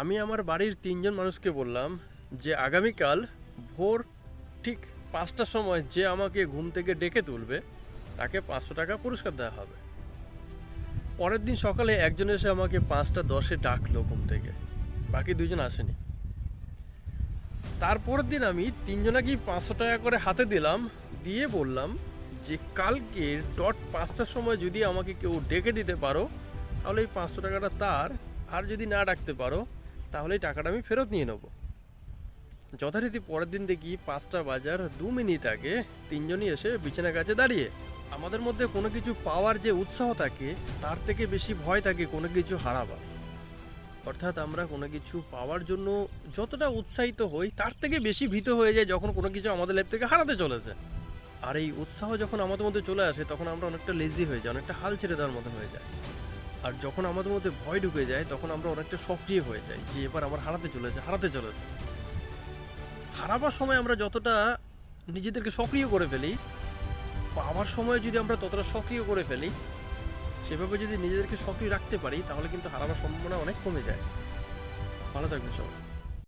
আমি আমার বাড়ির তিনজন মানুষকে বললাম যে আগামীকাল ভোর ঠিক পাঁচটার সময় যে আমাকে ঘুম থেকে ডেকে তুলবে, তাকে পাঁচশো টাকা পুরস্কার দেওয়া হবে। পরের দিন সকালে একজন এসে আমাকে পাঁচটা দশে ডাকলো ঘুম থেকে। বাকি দুজন আসেনি। তারপরের দিন আমি তিনজনাকেই পাঁচশো টাকা করে হাতে দিলাম, দিয়ে বললাম যে কালকে ডট পাঁচটার সময় যদি আমাকে কেউ ডেকে দিতে পারো, তাহলে এই পাঁচশো টাকাটা তার। আর যদি না ডাকতে পারো তাহলে টাকাটা আমি ফেরত নিয়ে নেব। যথারীতি পরের দিন দেখি পাঁচটা বাজার দু মিনিট আগে তিনজনই এসে বিছানার কাছে দাঁড়িয়ে। আমাদের মধ্যে কোনো কিছু পাওয়ার যে উৎসাহ থাকে, তার থেকে বেশি ভয় থাকে কোনো কিছু হারাবার। অর্থাৎ আমরা কোনো কিছু পাওয়ার জন্য যতটা উৎসাহিত হই, তার থেকে বেশি ভীত হয়ে যায় যখন কোনো কিছু আমাদের লাইফ থেকে হারাতে চলেছে। আর এই উৎসাহ যখন আমাদের মধ্যে চলে আসে, তখন আমরা অনেকটা লেজি হয়ে যাই, অনেকটা হাল ছেড়ে দেওয়ার মতো হয়ে যায় আর যখন আমাদের মধ্যে ভয় ঢুকে যায়, তখন আমরা অনেকটা সক্রিয় হয়ে যাই যে এবার আমার হারাতে চলেছে হারাতে চলেছে। হারাবার সময় আমরা যতটা নিজেদেরকে সক্রিয় করে ফেলি পাওয়ার সময় যদি আমরা ততটা সক্রিয় করে ফেলি, সেভাবে যদি নিজেদেরকে সক্রিয় রাখতে পারি, তাহলে কিন্তু হারাবার সম্ভাবনা অনেক কমে যায়। ভালো থাকবে সবাই।